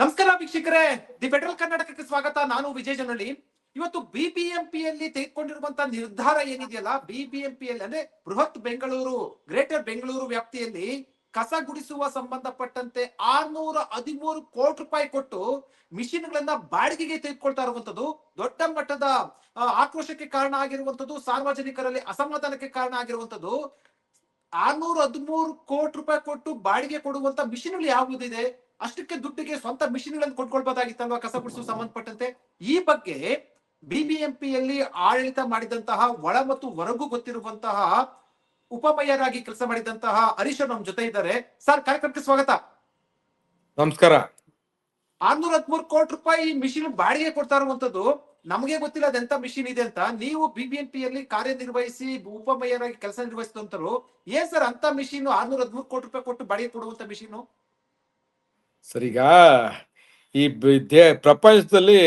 ನಮಸ್ಕಾರ ವೀಕ್ಷಕರೇ. The federal ಕರ್ನಾಟಕಕ್ಕೆ ಸ್ವಾಗತ. ನಾನು ವಿಜಯ ಜನಳ್ಳಿ ಇವತ್ತು ಬಿಬಿಎಂಪಿಯಲ್ಲಿ ತೆಗೆದುಕೊಂಡಿರುವಂತಹ ನಿರ್ಧಾರ ಏನಿದೆಯಲ್ಲ? ಬಿಬಿಎಂಪಿಯಲ್ಲಿ ಅಂದ್ರೆ ಬೃಹತ್ ಬೆಂಗಳೂರು, ಗ್ರೇಟರ್ ಬೆಂಗಳೂರು ವ್ಯಾಪ್ತಿಯಲ್ಲಿ ಕಸ ಗುಡಿಸುವ ಸಂಬಂಧಪಟ್ಟಂತೆ ಆರ್ನೂರ ಹದಿಮೂರು ಕೋಟಿ ರೂಪಾಯಿ ಕೊಟ್ಟು ಮಿಷಿನ್ ಗಳನ್ನ ಬಾಡಿಗೆಗೆ ತೆಗೆದುಕೊಳ್ತಾ ಇರುವಂತದ್ದು, ದೊಡ್ಡ ಮಟ್ಟದ ಆಕ್ರೋಶಕ್ಕೆ ಕಾರಣ ಆಗಿರುವಂತದ್ದು, ಸಾರ್ವಜನಿಕರಲ್ಲಿ ಅಸಮಾಧಾನಕ್ಕೆ ಕಾರಣ ಆಗಿರುವಂತದ್ದು, ಆರ್ನೂರ ಹದಿಮೂರು ಕೋಟಿ ರೂಪಾಯಿ ಕೊಟ್ಟು ಬಾಡಿಗೆ ಕೊಡುವಂತ ಮಿಷಿನ್ಗಳು ಯಾವುದಿದೆ? ಅಷ್ಟಕ್ಕೆ ದುಡ್ಡಿಗೆ ಸ್ವಂತ ಮಿಷಿನ್ಗಳನ್ನು ಕೊಟ್ಕೊಳ್ಬೋದಾಗಿತ್ತಲ್ವಾ ಕಸ ಗುಡಿಸುವ ಸಂಬಂಧಪಟ್ಟಂತೆ. ಈ ಬಗ್ಗೆ ಬಿಬಿಎಂಪಿಯಲ್ಲಿ ಆಡಳಿತ ಮಾಡಿದಂತಹ ಒಳ ಮತ್ತು ಹೊರಗು ಗೊತ್ತಿರುವಂತಹ ಉಪಮೇಯರ್ ಆಗಿ ಕೆಲಸ ಮಾಡಿದಂತಹ ಹರೀಶ್ ನಮ್ ಜೊತೆ ಇದ್ದಾರೆ. ಸರ್ ಕಾರ್ಯಕ್ರಮಕ್ಕೆ ಸ್ವಾಗತ. ನಮಸ್ಕಾರ. ಆರ್ನೂರ ಹದಿಮೂರು ಕೋಟಿ ರೂಪಾಯಿ ಮಿಷಿನ್ ಬಾಡಿಗೆ ಕೊಡ್ತಾ ಇರುವಂತದ್ದು ನಮಗೆ ಗೊತ್ತಿಲ್ಲ ಅದೆಂತ ಮಿಷಿನ್ ಇದೆ ಅಂತ. ನೀವು ಬಿಬಿಎಂಪಿಯಲ್ಲಿ ಕಾರ್ಯನಿರ್ವಹಿಸಿ ಉಪಮೇಯರ್ ಆಗಿ ಕೆಲಸ ನಿರ್ವಹಿಸಿದಂತರು ಏನ್ ಸರ್ ಅಂತ ಮಿಷಿನ್ ಆರ್ನೂರ ಹದಿಮೂರು ಕೋಟಿ ರೂಪಾಯಿ ಕೊಟ್ಟು ಬಾಡಿಗೆ ಕೊಡುವಂತ ಮಿಷಿನ್? ಸರ್ ಈಗ ಈ ದೇ ಪ್ರಪಂಚದಲ್ಲಿ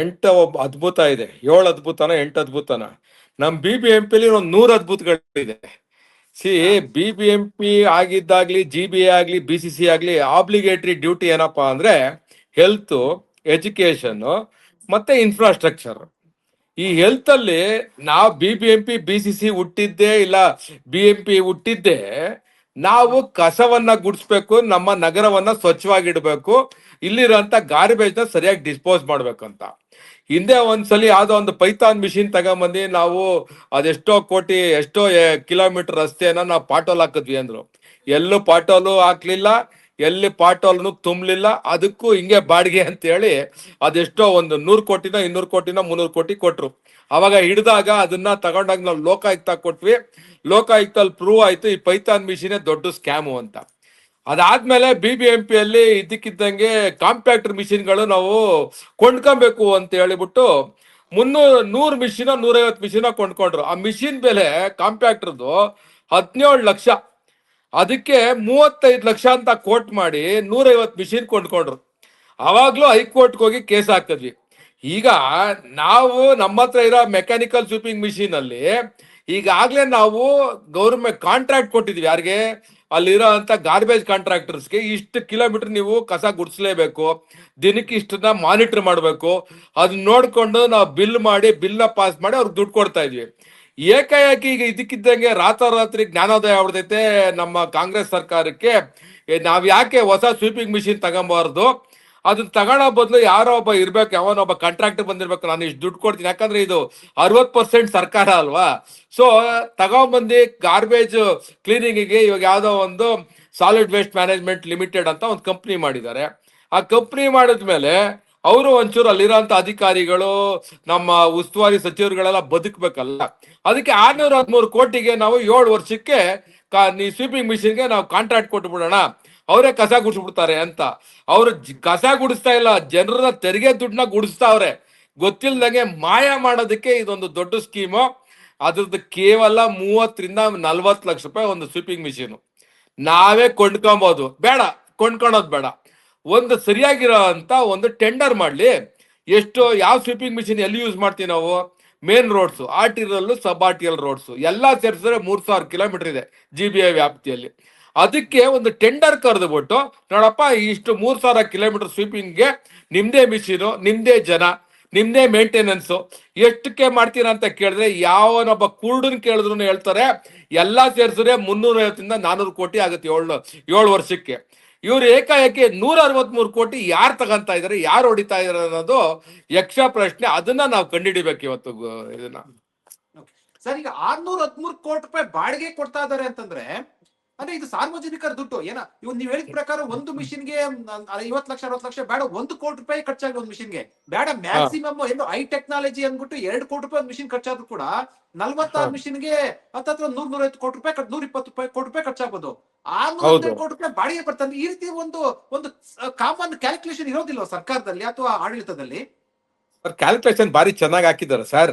ಎಂಟು ಒಬ್ಬ ಅದ್ಭುತ ಇದೆ. ಏಳು ಅದ್ಭುತನ, ಎಂಟು ಅದ್ಭುತನ. ನಮ್ಮ ಬಿ ಬಿ ಎಂ ಪಿಲಿ ಒಂದು ನೂರು ಅದ್ಭುತಗಳಿದೆ. C B B M P ಆಗಿದ್ದಾಗಲಿ G B A ಆಗ್ಲಿ ಬಿ ಸಿ ಸಿ ಆಗಲಿ ಆಬ್ಲಿಗೇಟರಿ ಡ್ಯೂಟಿ ಏನಪ್ಪಾ ಅಂದ್ರೆ ಹೆಲ್ತ್ ಎಜುಕೇಶನ್ ಮತ್ತೆ ಇನ್ಫ್ರಾಸ್ಟ್ರಕ್ಚರ್ ಈ ಹೆಲ್ತ್ ಅಲ್ಲಿ ನಾವು B B M P B C C ಹುಟ್ಟಿದ್ದೇ ಇಲ್ಲ ಬಿ ಎಂ ಪಿ ಹುಟ್ಟಿದ್ದೇ ನಾವು ಕಸವನ್ನ ಗುಡಿಸ್ಬೇಕು, ನಮ್ಮ ನಗರವನ್ನ ಸ್ವಚ್ಛವಾಗಿಡ್ಬೇಕು ಇಲ್ಲಿರೋಂಥ ಗಾರ್ಬೇಜ್ನ ಸರಿಯಾಗಿ ಡಿಸ್ಪೋಸ್ ಮಾಡ್ಬೇಕಂತ. ಹಿಂದೆ ಒಂದ್ಸಲಿ ಯಾವ್ದೋ ಒಂದು ಪೈಥಾನ್ ಮಿಷಿನ್ ತಗೊಂಬಂದು ನಾವು ಅದೆಷ್ಟೋ ಕೋಟಿ, ಎಷ್ಟೋ ಕಿಲೋಮೀಟರ್ ರಸ್ತೆಯನ್ನ ನಾವು ಪಾಟೋಲ್ ಹಾಕಿದ್ವಿ ಅಂದ್ರು. ಎಲ್ಲೂ ಪಾಟೋಲು ಹಾಕ್ಲಿಲ್ಲ. ಎಲ್ಲಿ ಪಾಟೋಲ್ನು ತುಂಬಲಿಲ್ಲ, ಅದಕ್ಕೂ ಹಿಂಗೆ ಬಾಡಿಗೆ ಅಂತ ಹೇಳಿ ಅದೆಷ್ಟೋ ಒಂದು ನೂರು ಕೋಟಿನ ಇನ್ನೂರು ಕೋಟಿನ ಮುನ್ನೂರು ಕೋಟಿ ಕೊಟ್ರು. ಅವಾಗ ಹಿಡಿದಾಗ ಅದನ್ನ ತಗೊಂಡಾಗ ನಾವು ಲೋಕಾಯುಕ್ತ ಕೊಟ್ವಿ. ಲೋಕಾಯುಕ್ತಲ್ಲಿ ಪ್ರೂವ್ ಆಯ್ತು ಈ ಪೈಥಾನ್ ಮಿಷಿನೇ ದೊಡ್ಡ ಸ್ಕ್ಯಾಮು ಅಂತ. ಅದಾದ್ಮೇಲೆ ಬಿ ಬಿ ಎಂ ಪಿ ಅಲ್ಲಿ ಇದ್ದಕ್ಕಿದ್ದಂಗೆ ಕಾಂಪ್ಯಾಕ್ಟರ್ ಮಿಷಿನ್ಗಳು ನಾವು ಕೊಂಡ್ಕೊಬೇಕು ಅಂತ ಹೇಳಿಬಿಟ್ಟು ಮುನ್ನೂರು, ನೂರು ಮಿಷಿನ ನೂರೈವತ್ತು ಮಿಷಿನ ಕೊಂಡ್ಕೊಂಡ್ರು. ಆ ಮಿಷಿನ್ ಬೆಲೆ ಕಾಂಪ್ಯಾಕ್ಟರ್ದು ಹದಿನೇಳು ಲಕ್ಷ. ಅದಕ್ಕೆ ಮೂವತ್ತೈದು ಲಕ್ಷ ಅಂತ ಕೋಟ್ ಮಾಡಿ ನೂರೈವತ್ತು ಮಿಷಿನ್ ಕೊಂಡ್ಕೊಂಡ್ರು. ಅವಾಗ್ಲೂ ಹೈಕೋರ್ಟ್ಗೆ ಹೋಗಿ ಕೇಸ್ ಹಾಕ್ತಿದ್ವಿ. ಈಗ ನಾವು ನಮ್ಮ ಹತ್ರ ಇರೋ ಮೆಕ್ಯಾನಿಕಲ್ ಸ್ವೀಪಿಂಗ್ ಮಿಷಿನ್ ಅಲ್ಲಿ ಈಗಾಗ್ಲೇ ನಾವು ಗೌರ್ಮೆಂಟ್ ಕಾಂಟ್ರಾಕ್ಟ್ ಕೊಟ್ಟಿದ್ವಿ. ಯಾರಿಗೆ? ಅಲ್ಲಿರೋ ಅಂತ ಗಾರ್ಬೇಜ್ ಕಾಂಟ್ರಾಕ್ಟರ್ಸ್ಗೆ ಇಷ್ಟು ಕಿಲೋಮೀಟರ್ ನೀವು ಕಸ ಗುಡಿಸ್ಲೇಬೇಕು, ದಿನಕ್ಕೆ ಇಷ್ಟನ್ನ ಮಾನಿಟರ್ ಮಾಡಬೇಕು. ಅದನ್ನ ನೋಡ್ಕೊಂಡು ನಾವು ಬಿಲ್ ಮಾಡಿ, ಬಿಲ್ನ ಪಾಸ್ ಮಾಡಿ ಅವ್ರಿಗೆ ದುಡ್ಡು ಕೊಡ್ತಾ ಇದ್ವಿ. ಏಕಾಏಕಿ ಈಗ ಇದಕ್ಕಿದ್ದಂಗೆ ರಾತ್ರೋರಾತ್ರಿ ಜ್ಞಾನೋದಯ ಆಗ್ಬಿಡ್ತೈತೆ ನಮ್ಮ ಕಾಂಗ್ರೆಸ್ ಸರ್ಕಾರಕ್ಕೆ. ನಾವ್ ಯಾಕೆ ಹೊಸ ಸ್ವೀಪಿಂಗ್ ಮಿಷಿನ್ ತಗೊಂಬಾರ್ದು? ಅದನ್ನ ತಗೊಳ್ಳೋ ಬದಲು ಯಾರೋ ಒಬ್ಬ ಇರ್ಬೇಕು ಯಾವನೊಬ್ಬ ಕಾಂಟ್ರಾಕ್ಟರ್ ಬಂದಿರ್ಬೇಕು, ನಾನು ಇಷ್ಟು ದುಡ್ಡು ಕೊಡ್ತೀನಿ. ಯಾಕಂದ್ರೆ ಇದು ಅರವತ್ ಪರ್ಸೆಂಟ್ ಸರ್ಕಾರ ಅಲ್ವಾ? ಸೊ ತಗೊಂಬಂದು ಗಾರ್ಬೇಜ್ ಕ್ಲೀನಿಂಗಿಗೆ ಇವಾಗ ಯಾವ್ದೋ ಒಂದು ಸಾಲಿಡ್ ವೇಸ್ಟ್ ಮ್ಯಾನೇಜ್ಮೆಂಟ್ ಲಿಮಿಟೆಡ್ ಅಂತ ಒಂದು ಕಂಪ್ನಿ ಮಾಡಿದ್ದಾರೆ. ಆ ಕಂಪ್ನಿ ಮಾಡಿದ್ಮೇಲೆ ಅವರು ಒಂಚೂರು ಅಲ್ಲಿರೋಂಥ ಅಧಿಕಾರಿಗಳು, ನಮ್ಮ ಉಸ್ತುವಾರಿ ಸಚಿವರುಗಳೆಲ್ಲ ಬದುಕಬೇಕಲ್ಲ. ಅದಕ್ಕೆ ಆರ್ನೂರ ಹದಿಮೂರು ಕೋಟಿಗೆ ನಾವು ಏಳು ವರ್ಷಕ್ಕೆ ಈ ಸ್ವೀಪಿಂಗ್ ಮಿಷಿನ್ಗೆ ನಾವು ಕಾಂಟ್ರಾಕ್ಟ್ ಕೊಟ್ಬಿಡೋಣ. ಅವರೇ ಕಸ ಗುಡಿಸ್ಬಿಡ್ತಾರೆ ಅಂತ. ಅವರು ಕಸ ಗುಡಿಸ್ತಾ ಇಲ್ಲ. ಜನರ ತೆರಿಗೆ ದುಡ್ಡನ್ನ ಗುಡಿಸ್ತಾವ್ರೆ. ಗೊತ್ತಿಲ್ದಂಗೆ ಮಾಯ ಮಾಡೋದಕ್ಕೆ ಇದೊಂದು ದೊಡ್ಡ ಸ್ಕೀಮು ಅದ್ರದ್ದು ಕೇವಲ ಮೂವತ್ತರಿಂದ ನಲ್ವತ್ತು ಲಕ್ಷ ರೂಪಾಯಿ ಒಂದು ಸ್ವೀಪಿಂಗ್ ಮಿಷಿನ್ ನಾವೇ ಕೊಂಡ್ಕೊಬೋದು. ಬೇಡ, ಕೊಂಡ್ಕೊಳೋದು ಬೇಡ. ಒಂದು ಸರಿಯಾಗಿರೋ ಅಂತ ಒಂದು ಟೆಂಡರ್ ಮಾಡಲಿ. ಎಷ್ಟು, ಯಾವ ಸ್ವೀಪಿಂಗ್ ಮಿಷಿನ್ ಎಲ್ಲಿ ಯೂಸ್ ಮಾಡ್ತೀವಿ ನಾವು? Main roads arterial sub arterial roads ಎಲ್ಲ ಸೇರಿಸಿದ್ರೆ ಮೂರು ಸಾವಿರ ಕಿಲೋಮೀಟರ್ ಇದೆ ಜಿ ಬಿ ಐ ವ್ಯಾಪ್ತಿಯಲ್ಲಿ. ಅದಕ್ಕೆ ಒಂದು ಟೆಂಡರ್ ಕರೆದುಬಿಟ್ಟು, ನೋಡಪ್ಪ, ಇಷ್ಟು ಮೂರು ಸಾವಿರ ಕಿಲೋಮೀಟರ್ ಸ್ವೀಪಿಂಗ್ಗೆ ನಿಮ್ಮದೇ ಮಿಷಿನು ನಿಮ್ಮದೇ ಜನ ನಿಮ್ಮದೇ ಮೇಂಟೆನೆನ್ಸು ಎಷ್ಟಕ್ಕೆ ಮಾಡ್ತೀರಾ ಅಂತ ಕೇಳಿದ್ರೆ, ಯಾವನೊಬ್ಬ ಕುರುಡನ್ ಕೇಳಿದ್ರು ಹೇಳ್ತಾರೆ, ಎಲ್ಲ ಸೇರಿಸಿದ್ರೆ ಮುನ್ನೂರೈವತ್ತಿಂದ ನಾನ್ನೂರು ನಾನೂರು ಕೋಟಿ ಆಗುತ್ತೆ ಏಳು ಏಳು ವರ್ಷಕ್ಕೆ. ಇವ್ರು ಏಕಾಏಕಿ ನೂರ ಅರವತ್ಮೂರು ಕೋಟಿ ಯಾರು ತಗಂತ ಇದಾರೆ ಯಾರು ಹೊಡಿತಾ ಇದಾರೆ ಅನ್ನೋದು ಯಕ್ಷ ಪ್ರಶ್ನೆ. ಅದನ್ನ ನಾವು ಕಂಡುಹಿಡಿಬೇಕು ಇವತ್ತು ಗು- ಇದನ್ನ. ಸರ್ ಈಗ ಆರ್ನೂರ ಹದ್ಮೂರು ಕೋಟಿ ರೂಪಾಯಿ ಬಾಡಿಗೆ ಕೊಡ್ತಾ ಇದಾರೆ ಅಂತಂದ್ರೆ ಅಂದ್ರೆ ಇದು ಸಾರ್ವಜನಿಕರ ದುಡ್ಡು. ಏನ ಇವ್ ನೀವ್ ಹೇಳಿದ ಪ್ರಕಾರ ಒಂದು ಮಿಷಿನ್ಗೆ ಐವತ್ ಲಕ್ಷ ಅರವತ್ ಲಕ್ಷ ಬೇಡ ಒಂದು ಕೋಟಿ ರೂಪಾಯಿ ಖರ್ಚಾಗಿ ಒಂದು ಮಿಷಿನ್ಗೆ. ಬೇಡ ಮ್ಯಾಕ್ಸಿಮಮ್ ಏನು ಐ ಟೆಕ್ನಾಲಜಿ ಅಂದ್ಬಿಟ್ಟು ಎರಡು ಕೋಟಿ ರೂಪಾಯಿ ಒಂದು ಮಿಷಿನ್ ಖರ್ಚಾದ್ರು ಕೂಡ ನಲ್ವತ್ತಾರು ಮಿಷಿನ್ಗೆ ಹತ್ತತ್ರ ನೂರ್ ನೂರೈವತ್ತು ಕೋಟಿ ರೂಪಾಯಿ ನೂರ ಇಪ್ಪತ್ತು ರೂಪಾಯಿ ಕೋಟಿ ರೂಪಾಯಿ ಖರ್ಚಾಗ್ಬೋದು. ಆರ್ನೂರ ಕೋಟಿ ರೂಪಾಯಿ ಬಾಡಿಗೆ ಬರ್ತಾನೆ ಈ ರೀತಿ ಒಂದು ಒಂದು ಕಾಮನ್ ಕ್ಯಾಲ್ಕುಲೇಷನ್ ಇರೋದಿಲ್ಲ ಸರ್ಕಾರದಲ್ಲಿ ಅಥವಾ ಆಡಳಿತದಲ್ಲಿ? ಕ್ಯಾಲ್ಕುಲೇಷನ್ ಬಾರಿ ಚೆನ್ನಾಗಿ ಹಾಕಿದ್ದಾರೆ sir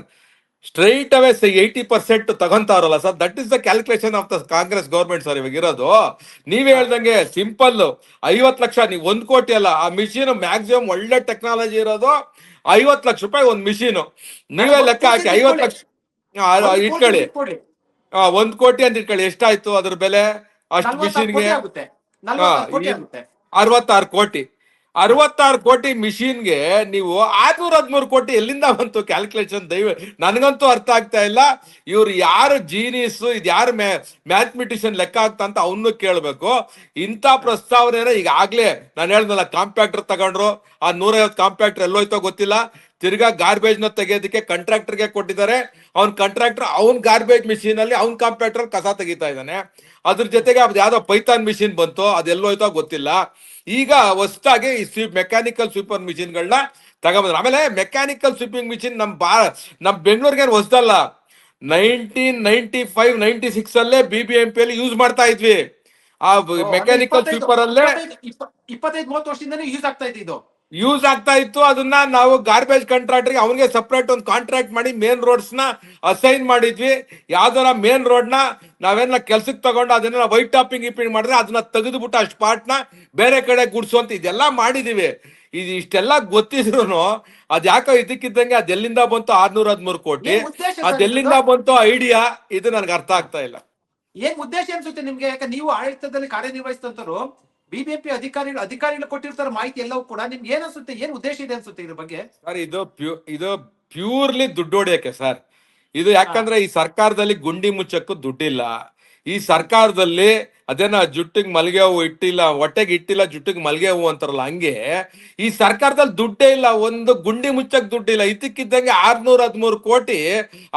straight away eighty percent ತಗೊಂತಾರಲ್ಲ sir that is the calculation of the Congress government sir ಇವಾಗ ಇರೋದು. ನೀವೇ ಹೇಳ್ದಂಗೆ ಸಿಂಪಲ್ ಐವತ್ ಲಕ್ಷ ನೀವು ಒಂದ್ ಕೋಟಿ ಅಲ್ಲ ಆ ಮಿಷಿನ್ ಮ್ಯಾಕ್ಸಿಮಮ್ ಒಳ್ಳೆ ಟೆಕ್ನಾಲಜಿ ಇರೋದು ಐವತ್ ಲಕ್ಷ ರೂಪಾಯಿ ಒಂದ್ ಮಿಷಿನ್ ನೀವೇ ಲೆಕ್ಕ ಹಾಕಿ ಐವತ್ ಲಕ್ಷ ಇಟ್ಕೊಳ್ಳಿ. ಒಂದ್ ಕೋಟಿ ಅಂತ ಇಟ್ಕೊಳ್ಳಿ. ಎಷ್ಟಾಯ್ತು ಅದ್ರ ಬೆಲೆ? ಅಷ್ಟು ಮಿಷಿನ್ಗೆ ಅರವತ್ತಾರು ಕೋಟಿ. ಅರವತ್ತಾರು ಕೋಟಿ ಮಿಷಿನ್ಗೆ ನೀವು ಆರ್ನೂರ ಹದಿಮೂರು ಕೋಟಿ ಎಲ್ಲಿಂದ ಬಂತು ಕ್ಯಾಲ್ಕುಲೇಷನ್ ದಯವ ನನಗಂತೂ ಅರ್ಥ ಆಗ್ತಾ ಇಲ್ಲ. ಇವ್ರು ಯಾರು ಜೀನಿಯಸ್ ಇದು ಯಾರು ಮ್ಯಾಥಮೆಟಿಷಿಯನ್ ಲೆಕ್ಕ ಆಗ್ತಾ ಅಂತ ಅವನು ಕೇಳಬೇಕು. ಇಂಥ ಪ್ರಸ್ತಾವನೆನ ಈಗಾಗ್ಲೇ ನಾನು ಹೇಳ್ದಲ್ಲ ಕಾಂಪ್ಯಾಕ್ಟರ್ ತಗೊಂಡ್ರು ಆ ನೂರೈವತ್ತು ಕಾಂಪ್ಯಾಕ್ಟರ್ ಎಲ್ಲೋಯ್ತೋ ಗೊತ್ತಿಲ್ಲ. ತಿರ್ಗಾ ಗಾರ್ಬೇಜ್ನ ತೆಗೆಯೋದಕ್ಕೆ ಕಾಂಟ್ರಾಕ್ಟರ್ಗೆ ಕೊಟ್ಟಿದ್ದಾರೆ. ಅವ್ನ್ ಕಾಂಟ್ರಾಕ್ಟರ್ ಅವ್ನ್ ಗಾರ್ಬೇಜ್ ಮಿಷಿನ್ ಅಲ್ಲಿ ಅವ್ನ್ ಕಾಂಪ್ಯಾಕ್ಟರ್ ಕಸ ತೆಗಿತಾ ಇದ್ದಾನೆ. ಅದ್ರ ಜೊತೆಗೆ ಅದ್ ಯಾವ್ದೋ ಪೈಥಾನ್ ಮಿಷಿನ್ ಬಂತು ಅದೆಲ್ಲೋಯ್ತೋ ಗೊತ್ತಿಲ್ಲ. ಈಗ ಹೊಸದಾಗಿ ಈ ಸ್ವೀಪ್ ಮೆಕ್ಯಾನಿಕಲ್ ಸ್ವೀಪರ್ ಮಿಷಿನ್ಗಳನ್ನ ತಗೊಂಬಂದ್ರು. ಆಮೇಲೆ ಮೆಕ್ಯಾನಿಕಲ್ ಸ್ವೀಪಿಂಗ್ ಮಿಷಿನ್ ನಮ್ ಬಾ ನಮ್ ಬೆಂಗಳೂರಿಗೆ ಹೊಸದಲ್ಲ nineteen ninety five ninety six ಅಲ್ಲೇ ಬಿ ಬಿ ಎಂ ಪಿ ಅಲ್ಲಿ ಯೂಸ್ ಮಾಡ್ತಾ ಇದ್ವಿ. ಆ ಮೆಕ್ಯಾನಿಕಲ್ ಸ್ವೀಪರ್ ಅಲ್ಲೇ ಇಪ್ಪತ್ತೈದು ಮೂವತ್ತು ವರ್ಷದಿಂದನೇ ಯೂಸ್ ಆಗ್ತಾ ಇದೆ ಇದು. ಯೂಸ್ ಆಗ್ತಾ ಇತ್ತು ಅದನ್ನ ನಾವು ಗಾರ್ಬೇಜ್ ಕಾಂಟ್ರಾಕ್ಟರ್ಗೆ ಅವನಿಗೆ ಸಪ್ರೇಟ್ ಒಂದು ಕಾಂಟ್ರಾಕ್ಟ್ ಮಾಡಿ ಮೇನ್ ರೋಡ್ಸ್ನ ಅಸೈನ್ ಮಾಡಿದ್ವಿ. ಯಾವ್ದಾರ ಮೇನ್ ರೋಡ್ನ ನಾವೇನ ಕೆಲ್ಸಕ್ಕೆ ತಗೊಂಡು ಅದನ್ನ ವೈಟ್ ಟಾಪಿಂಗ್ ಇಪಿಂಗ್ ಮಾಡಿದ್ರೆ ಅದನ್ನ ತೆಗೆದುಬಿಟ್ಟು ಅಷ್ಟು ಪಾರ್ಟ್ನ ಬೇರೆ ಕಡೆ ಗುಡ್ಸುವಂತ ಇದೆಲ್ಲ ಮಾಡಿದೀವಿ. ಇದು ಇಷ್ಟೆಲ್ಲ ಗೊತ್ತಿದ್ರು ಅದ್ ಯಾಕೋ ಇದಕ್ಕಿದ್ದಂಗೆ ಅದೆಲ್ಲಿಂದ ಬಂತು ಆರ್ನೂರ ಹದ್ಮೂರು ಕೋಟಿ. ಅದೆಲ್ಲಿಂದ ಬಂತು ಐಡಿಯಾ ಇದು ನನ್ಗೆ ಅರ್ಥ ಆಗ್ತಾ ಇಲ್ಲ. ಏನ್ ಉದ್ದೇಶ ಅನ್ಸುತ್ತೆ ನಿಮ್ಗೆ? ಯಾಕೆ ನೀವು ಆಡಳಿತದಲ್ಲಿ ಕಾರ್ಯನಿರ್ವಹಿಸಿದಂತರು ಬಿಬಿಎಂಪಿ ಅಧಿಕಾರಿಗಳು ಅಧಿಕಾರಿಗಳು ಕೊಟ್ಟಿರ್ತಾರ ಮಾಹಿತಿ ಎಲ್ಲವೂ ಕೂಡ. ನಿಮ್ಗೆ ಏನ್ ಅನ್ಸುತ್ತೆ, ಏನ್ ಉದ್ದೇಶ ಇದೆ ಅನ್ಸುತ್ತೆ ಇದ್ರ ಬಗ್ಗೆ? ಸರ್, ಇದು ಪ್ಯೂ, ಇದು ಪ್ಯೂರ್ಲಿ ದುಡ್ಡು ಹೊಡಿಯಕ್ಕೆ ಸರ್. ಇದು ಯಾಕಂದ್ರೆ ಈ ಸರ್ಕಾರದಲ್ಲಿ ಗುಂಡಿ ಮುಚ್ಚಕ್ಕೂ ದುಡ್ಡಿಲ್ಲ. ಈ ಸರ್ಕಾರದಲ್ಲಿ ಅದೇನ ಜುಟ್ಟಿಗೆ ಮಲ್ಗೆ ಹೂವು ಇಟ್ಟಿಲ್ಲ, ಹೊಟ್ಟೆಗೆ ಇಟ್ಟಿಲ್ಲ, ಜುಟ್ಟಿಗೆ ಮಲ್ಗೆ ಹೂವು ಅಂತಾರಲ್ಲ ಹಂಗೆ. ಈ ಸರ್ಕಾರದಲ್ಲಿ ದುಡ್ಡೇ ಇಲ್ಲ, ಒಂದು ಗುಂಡಿ ಮುಚ್ಚಕ್ ದುಡ್ಡಿಲ್ಲ. ಇದಕ್ಕಿದ್ದಂಗೆ ಆರ್ನೂರ ಹದಿಮೂರು ಕೋಟಿ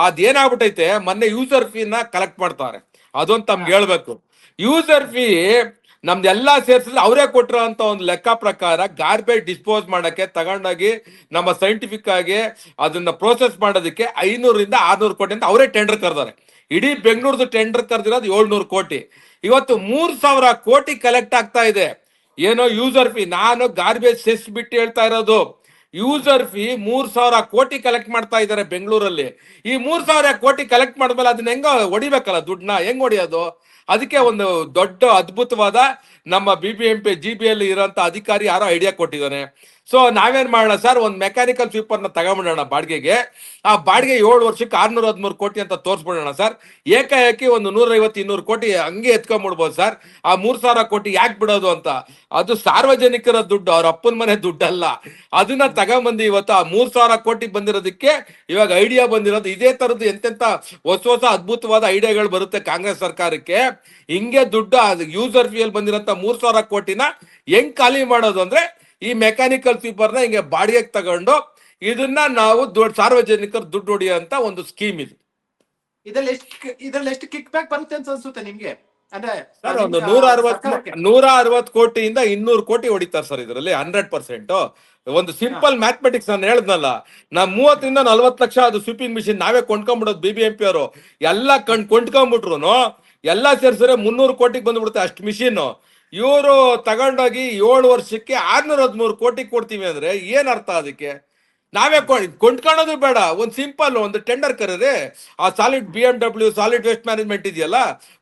ಅದೇನಾಗ್ಬಿಟ್ಟೈತೆ ಮೊನ್ನೆ ಯೂಸರ್ ಫೀನ ಕಲೆಕ್ಟ್ ಮಾಡ್ತಾರೆ. ಅದೊಂದು ತಮ್ಗೆ ಹೇಳ್ಬೇಕು. ಯೂಸರ್ ಫೀ ನಮ್ದೆಲ್ಲಾ ಸೇರ್ಸಿದ್ರೆ ಅವರೇ ಕೊಟ್ಟಿರೋ ಅಂತ ಒಂದು ಲೆಕ್ಕ ಪ್ರಕಾರ ಗಾರ್ಬೇಜ್ ಡಿಸ್ಪೋಸ್ ಮಾಡಕ್ಕೆ ತಗೊಂಡೋಗಿ ನಮ್ಮ ಸೈಂಟಿಫಿಕ್ ಆಗಿ ಅದನ್ನ ಪ್ರೋಸೆಸ್ ಮಾಡೋದಕ್ಕೆ ಐನೂರಿಂದ ಆರ್ನೂರು ಕೋಟಿ ಅಂತ ಅವರೇ ಟೆಂಡರ್ ಕರೆದಾರೆ. ಇಡೀ ಬೆಂಗಳೂರದು ಟೆಂಡರ್ ಕರೆದಿರೋದು ಏಳ್ನೂರು ಕೋಟಿ. ಇವತ್ತು ಮೂರ್ ಸಾವಿರ ಕೋಟಿ ಕಲೆಕ್ಟ್ ಆಗ್ತಾ ಇದೆ. ಏನೋ ಯೂಸರ್ ಫೀ ನಾನು ಗಾರ್ಬೇಜ್ ಸೆಸ್ ಬಿಟ್ಟು ಹೇಳ್ತಾ ಇರೋದು. ಯೂಸರ್ ಫೀ ಮೂರ್ ಸಾವಿರ ಕೋಟಿ ಕಲೆಕ್ಟ್ ಮಾಡ್ತಾ ಇದ್ದಾರೆ ಬೆಂಗಳೂರಲ್ಲಿ. ಈ ಮೂರ್ ಸಾವಿರ ಕೋಟಿ ಕಲೆಕ್ಟ್ ಮಾಡಿದ್ಮೇಲೆ ಅದನ್ನ ಹೆಂಗ ಹೊಡಿಬೇಕಲ್ಲ ದುಡ್ಡನ್ನ? ಹೆಂಗ್ ಹೊಡಿಯೋದು? ಅದಕ್ಕೆ ಒಂದು ದೊಡ್ಡ ಅದ್ಭುತವಾದ ನಮ್ಮ B B M G B ಅಲ್ಲಿ ಇರೋಂತ ಅಧಿಕಾರಿ ಯಾರೋ ಐಡಿಯಾ ಕೊಟ್ಟಿದ್ದಾನೆ. ಸೊ ನಾವೇನ್ ಮಾಡೋಣ ಸರ್? ಒಂದು ಮೆಕ್ಯಾನಿಕಲ್ ಸ್ವೀಪರ್ನ ತಗೊಂಡ್ಬಿಡೋಣ ಬಾಡಿಗೆಗೆ. ಆ ಬಾಡಿಗೆ ಏಳು ವರ್ಷಕ್ಕೆ ಆರ್ನೂರ ಹದಿಮೂರು ಕೋಟಿ ಅಂತ ತೋರಿಸ್ಬಿಡೋಣ ಸರ್. ಏಕಾಏಕಿ ಒಂದು ನೂರೈವತ್ತು, ಇನ್ನೂರು ಕೋಟಿ ಹಂಗೆ ಎತ್ಕೊಂಡ್ಬಿಡ್ಬೋದು ಸರ್. ಆ ಮೂರ್ ಸಾವಿರ ಕೋಟಿ ಯಾಕೆ ಬಿಡೋದು ಅಂತ? ಅದು ಸಾರ್ವಜನಿಕರ ದುಡ್ಡು, ಅವ್ರ ಅಪ್ಪನ ಮನೆ ದುಡ್ಡಲ್ಲ. ಅದನ್ನ ತಗೊಂಬಂದು ಇವತ್ತು ಆ ಮೂರ್ ಸಾವಿರ ಕೋಟಿ ಬಂದಿರೋದಕ್ಕೆ ಇವಾಗ ಐಡಿಯಾ ಬಂದಿರೋದು. ಇದೇ ತರದ್ದು ಎಂತೆಂತ ಹೊಸ ಹೊಸ ಅದ್ಭುತವಾದ ಐಡಿಯಾಗಳು ಬರುತ್ತೆ ಕಾಂಗ್ರೆಸ್ ಸರ್ಕಾರಕ್ಕೆ. ಹಿಂಗೆ ದುಡ್ಡು ಯೂಸರ್ ಫಿಯಲ್ ಬಂದಿರೋಂಥ ಮೂರು ಸಾವಿರ ಕೋಟಿನ ಹೆಂಗ್ ಖಾಲಿ ಮಾಡೋದು ಅಂದ್ರೆ ಈ ಮೆಕ್ಯಾನಿಕಲ್ನ ಹಿಂಗೆ ಬಾಡಿಗೆಗೆ ತಗೊಂಡು ಇದನ್ನ ನಾವು ದೊಡ್ಡ ಸಾರ್ವಜನಿಕರು ದುಡ್ಡು ಹೊಡೆಯುವಂತ ಒಂದು ಸ್ಕೀಮ್ ಇದು. ಇದ್ರಲ್ಲಿ ಎಷ್ಟು ಇದ್ರಲ್ಲಿ ಎಷ್ಟು ಕಿಕ್ ಬ್ಯಾಕ್ ಬರುತ್ತೆ ಅಂತ ಅನ್ಸುತ್ತೆ ನಿಮ್ಗೆ? ಅಂದ್ರೆ ಸರ್ ಒಂದು ನೂರ ಅರವತ್. ನೂರ ಅರವತ್ ಕೋಟಿಯಿಂದ ಇನ್ನೂರು ಕೋಟಿ ಹೊಡಿತಾರೆ ಸರ್ ಇದರಲ್ಲಿ ಹಂಡ್ರೆಡ್ ಪರ್ಸೆಂಟ್ ಒಂದು ಸಿಂಪಲ್ ಮ್ಯಾಥಮೆಟಿಕ್ಸ್ ನಾನು ಹೇಳದ್ನಲ್ಲ ನಾ ಮೂವತ್ತರಿಂದ ನಲ್ವತ್ತು ಲಕ್ಷ ಅದು ಸ್ವೀಪಿಂಗ್ ಮಿಷಿನ್ ನಾವೇ ಕೊಂಡ್ಕೊಂಡ್ಬಿಡೋದು ಬಿ ಬಿ ಎಂ ಪಿ ಅವರು. ಎಲ್ಲ ಕಣ್ ಕೊಂಡ್ಕೊಂಡ್ಬಿಟ್ರು ಎಲ್ಲ ಸೇರ್ಸಿದ್ರೆ ಮುನ್ನೂರು ಕೋಟಿಗೆ ಬಂದ್ಬಿಡುತ್ತೆ ಅಷ್ಟು ಮಿಷಿನ್ ಇವರು ತಗೊಂಡೋಗಿ ಏಳು ವರ್ಷಕ್ಕೆ ಆರ್ನೂರ ಹದಿಮೂರು ಕೋಟಿ ಕೊಡ್ತೀವಿ ಅಂದ್ರೆ ಏನ್ ಅರ್ಥ ಅದಕ್ಕೆ? ನಾವೇ ಕೊಂಡ್- ಕೊಂಡ್ಕೊಳ್ಳೋದು ಬೇಡ. ಒಂದ್ ಸಿಂಪಲ್ ಒಂದು ಟೆಂಡರ್ ಕರೀರಿ. ಆ solid B M W, solid waste management ಇದೆಯಲ್ಲ,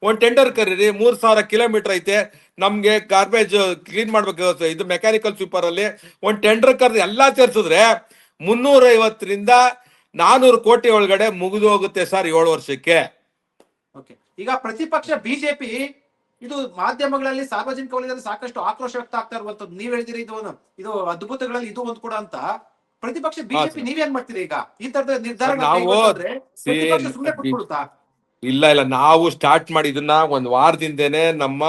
ಒಂದ್ ಟೆಂಡರ್ ಕರೀರಿ. ಮೂರ್ ಸಾವಿರ ಕಿಲೋಮೀಟರ್ ಐತೆ. ನಮ್ಗೆ ಗಾರ್ಬೇಜ್ ಕ್ಲೀನ್ ಮಾಡ್ಬೇಕು. ಇದು ಮೆಕ್ಯಾನಿಕಲ್ ಸೂಪರ್ ಅಲ್ಲಿ ಒಂದ್ ಟೆಂಡರ್ ಕರೆದು ಎಲ್ಲಾ ಸೇರ್ಸಿದ್ರೆ ಮುನ್ನೂರ ಐವತ್ತರಿಂದ ನಾನೂರು ಕೋಟಿ ಒಳಗಡೆ ಮುಗಿದು ಹೋಗುತ್ತೆ ಸರ್ ಏಳು ವರ್ಷಕ್ಕೆ. ಈಗ ಪ್ರತಿಪಕ್ಷ ಬಿಜೆಪಿ ಇದು ಮಾಧ್ಯಮಗಳಲ್ಲಿ ಸಾರ್ವಜನಿಕ ವಲಯದಲ್ಲಿ ಸಾಕಷ್ಟು ಆಕ್ರೋಶ ವ್ಯಕ್ತ ಆಗ್ತಾ ಇರುವಂತದ್ದು. ನೀವ್ ಹೇಳಿದಿರಿ ಇದು ಇದು ಅದ್ಭುತಗಳಲ್ಲಿ ಇದು ಒಂದು ಕೂಡ ಅಂತ. ಪ್ರತಿಪಕ್ಷ ಬಿಜೆಪಿ. ನೀವೇನ್ ಮಾಡ್ತೀರಿ ಈಗ? ಈ ತರದ ನಿರ್ಧಾರ ಇಲ್ಲ ಇಲ್ಲ. ನಾವು ಸ್ಟಾರ್ಟ್ ಮಾಡಿದನ್ನ ಒಂದು ವಾರದಿಂದೇನೆ ನಮ್ಮ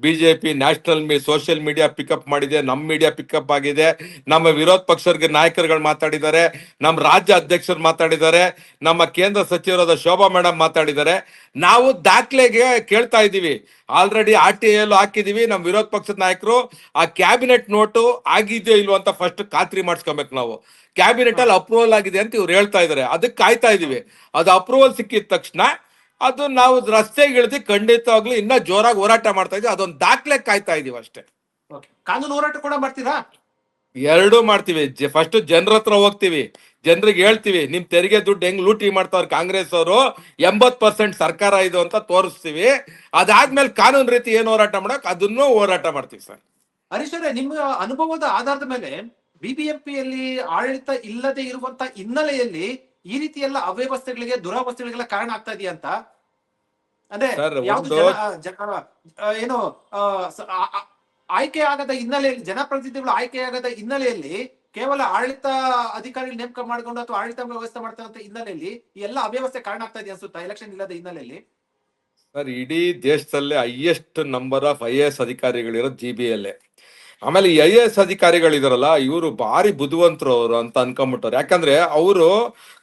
BJP national me social media pick up ಮಾಡಿದೆ. ನಮ್ಮ ಮೀಡಿಯಾ ಪಿಕಪ್ ಆಗಿದೆ. ನಮ್ಮ ವಿರೋಧ ಪಕ್ಷದ ನಾಯಕರುಗಳು ಮಾತಾಡಿದ್ದಾರೆ. ನಮ್ಮ ರಾಜ್ಯ ಅಧ್ಯಕ್ಷರು ಮಾತಾಡಿದ್ದಾರೆ. ನಮ್ಮ ಕೇಂದ್ರ ಸಚಿವರಾದ ಶೋಭಾ ಮೇಡಮ್ ಮಾತಾಡಿದ್ದಾರೆ. ನಾವು ದಾಖಲೆಗೆ ಕೇಳ್ತಾ ಇದ್ದೀವಿ. ಆಲ್ರೆಡಿ ಆರ್ ಟಿ ಐ ಹಾಕಿದೀವಿ ನಮ್ಮ ವಿರೋಧ ಪಕ್ಷದ ನಾಯಕರು ಆ ಕ್ಯಾಬಿನೆಟ್ ನೋಟು ಆಗಿದೆಯೋ ಇಲ್ವೋ ಅಂತ ಫಸ್ಟ್ ಖಾತ್ರಿ ಮಾಡಿಸ್ಕೊಬೇಕು ನಾವು. ಕ್ಯಾಬಿನೆಟ್ ಅಲ್ಲಿ ಅಪ್ರೂವಲ್ ಆಗಿದೆ ಅಂತ ಇವ್ರು ಹೇಳ್ತಾ ಇದ್ದಾರೆ. ಅದಕ್ಕೆ ಕಾಯ್ತಾ ಇದೀವಿ ಅದು ಅಪ್ರೂವಲ್ ಸಿಕ್ಕಿದ ತಕ್ಷಣ ಅದು ನಾವು ರಸ್ತೆಗೆ ಇಳಿದು ಖಂಡಿತವಾಗ್ಲೂ ಇನ್ನ ಜೋರಾಗಿ ಹೋರಾಟ ಮಾಡ್ತಾ ಇದೀವಿ. ಅದೊಂದು ದಾಖಲೆ ಕಾಯ್ತಾ ಇದೀವಿ ಅಷ್ಟೇ. ಕಾನೂನು ಹೋರಾಟ ಕೂಡ ಮಾಡ್ತೀರಾ? ಎರಡೂ ಮಾಡ್ತೀವಿ. ಫಸ್ಟ್ ಜನರ ಹತ್ರ ಹೋಗ್ತೀವಿ. ಜನರಿಗೆ ಹೇಳ್ತೀವಿ ನಿಮ್ ತೆರಿಗೆ ದುಡ್ಡು ಹೆಂಗ್ ಲೂಟಿ ಮಾಡ್ತಾವ್ರ ಕಾಂಗ್ರೆಸ್ ಅವರು? ಎಂಬತ್ ಪರ್ಸೆಂಟ್ ಸರ್ಕಾರ ಇದು ಅಂತ ತೋರಿಸ್ತೀವಿ. ಅದಾದ್ಮೇಲೆ ಕಾನೂನು ರೀತಿ ಏನ್ ಹೋರಾಟ ಮಾಡಕ್? ಅದನ್ನು ಹೋರಾಟ ಮಾಡ್ತೀವಿ ಸರ್. ಹರೀಶ್ ಅವರೇ ನಿಮ್ಮ ಅನುಭವದ ಆಧಾರದ ಮೇಲೆ ಬಿಬಿಎಂಪಿಯಲ್ಲಿ ಆಡಳಿತ ಇಲ್ಲದೆ ಇರುವಂತ ಹಿನ್ನೆಲೆಯಲ್ಲಿ ಈ ರೀತಿ ಎಲ್ಲ ಅವ್ಯವಸ್ಥೆಗಳಿಗೆ ದುರವಸ್ಥೆಗಳಿಗೆಲ್ಲ ಕಾರಣ ಆಗ್ತಾ ಇದೆಯಾ ಅಂತ? ಅಂದ್ರೆ ಯಾವ್ದು ಏನು ಆಯ್ಕೆ ಆಗದ ಹಿನ್ನೆಲೆಯಲ್ಲಿ ಜನಪ್ರತಿನಿಧಿಗಳು ಆಯ್ಕೆಯಾಗದ ಹಿನ್ನೆಲೆಯಲ್ಲಿ ಕೇವಲ ಆಡಳಿತ ಅಧಿಕಾರಿಗಳು ನೇಮಕ ಮಾಡ್ಕೊಂಡು ಅಥವಾ ಆಡಳಿತ ವ್ಯವಸ್ಥೆ ಮಾಡ್ತಾರಂತ ಹಿನ್ನೆಲೆಯಲ್ಲಿ ಈ ಎಲ್ಲ ಅವ್ಯವಸ್ಥೆ ಕಾರಣ ಆಗ್ತಾ ಇದೆ ಅನ್ಸುತ್ತಾ? ಎಲೆಕ್ಷನ್ ಇಲ್ಲದ ಹಿನ್ನೆಲೆಯಲ್ಲಿ? ಸರ್ ಇಡೀ ದೇಶದಲ್ಲೇ highest number of I A S ಅಧಿಕಾರಿಗಳಿರೋದು G B ಅಲ್ಲೇ ಆಮೇಲೆ ಐ ಎ ಎಸ್ ಅಧಿಕಾರಿಗಳಿದಾರಲ್ಲ, ಇವರು ಭಾರಿ ಬುದ್ಧಿವಂತರು ಅವರು ಅಂತ ಅನ್ಕೊಂಡ್ಬಿಟ್ಟವ್ರು ಯಾಕಂದ್ರೆ ಅವರು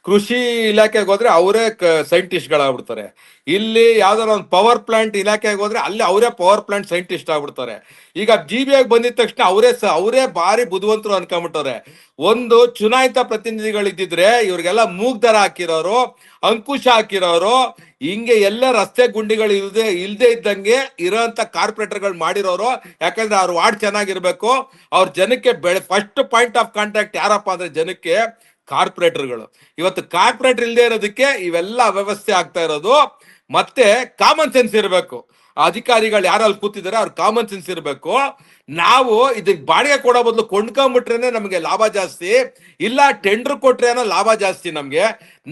ಕೃಷಿ ಇಲಾಖೆಗೆ ಹೋದ್ರೆ ಅವರೇ ಸೈಂಟಿಸ್ಟ್ಗಳಾಗ್ಬಿಡ್ತಾರೆ ಇಲ್ಲಿ ಯಾವ್ದಾರ ಒಂದು ಪವರ್ ಪ್ಲಾಂಟ್ ಇಲಾಖೆಗೆ ಹೋದ್ರೆ ಅಲ್ಲಿ ಅವರೇ ಪವರ್ ಪ್ಲಾಂಟ್ ಸೈಂಟಿಸ್ಟ್ ಆಗ್ಬಿಡ್ತಾರೆ. ಈಗ ಜಿ ಬಿ ಆಗಿ ಬಂದಿದ ತಕ್ಷಣ ಅವರೇ ಅವರೇ ಭಾರಿ ಬುದ್ಧಿವಂತರು ಅನ್ಕೊಂಬಿಟ್ಟವ್ರೆ ಒಂದು ಚುನಾಯಿತ ಪ್ರತಿನಿಧಿಗಳಿದ್ದಿದ್ರೆ ಇವ್ರಿಗೆಲ್ಲ ಮೂಗ್ದರ ಹಾಕಿರೋರು, ಅಂಕುಶ ಹಾಕಿರೋರು, ಹಿಂಗೆ ಎಲ್ಲ ರಸ್ತೆ ಗುಂಡಿಗಳು ಇಲ್ಲದೆ ಇಲ್ಲದೆ ಇದ್ದಂಗೆ ಇರೋಂಥ ಕಾರ್ಪೊರೇಟರ್ಗಳು ಮಾಡಿರೋರು. ಯಾಕಂದ್ರೆ ಅವ್ರ ವಾರ್ಡ್ ಚೆನ್ನಾಗಿರ್ಬೇಕು. ಅವ್ರ ಜನಕ್ಕೆ ಬೆಳೆ ಫಸ್ಟ್ ಪಾಯಿಂಟ್ ಆಫ್ ಕಾಂಟ್ಯಾಕ್ಟ್ ಯಾರಪ್ಪ ಅಂದ್ರೆ ಜನಕ್ಕೆ ಕಾರ್ಪೊರೇಟರ್ಗಳು. ಇವತ್ತು ಕಾರ್ಪೊರೇಟರ್ ಇಲ್ಲದೆ ಇರೋದಕ್ಕೆ ಇವೆಲ್ಲ ವ್ಯವಸ್ಥೆ ಆಗ್ತಾ ಇರೋದು. ಮತ್ತೆ ಕಾಮನ್ ಸೆನ್ಸ್ ಇರಬೇಕು. ಅಧಿಕಾರಿಗಳು ಯಾರಲ್ಲಿ ಕೂತಿದ್ದಾರೆ ಅವ್ರ ಕಾಮನ್ ಸೆನ್ಸ್ ಇರಬೇಕು. ನಾವು ಇದಕ್ಕೆ ಬಾಡಿಗೆ ಕೊಡೋ ಬದಲು ಕೊಂಡ್ಕೊಂಡ್ಬಿಟ್ರೇನೆ ನಮಗೆ ಲಾಭ ಜಾಸ್ತಿ. ಇಲ್ಲ ಟೆಂಡರ್ ಕೊಟ್ರೇನೋ ಲಾಭ ಜಾಸ್ತಿ ನಮಗೆ.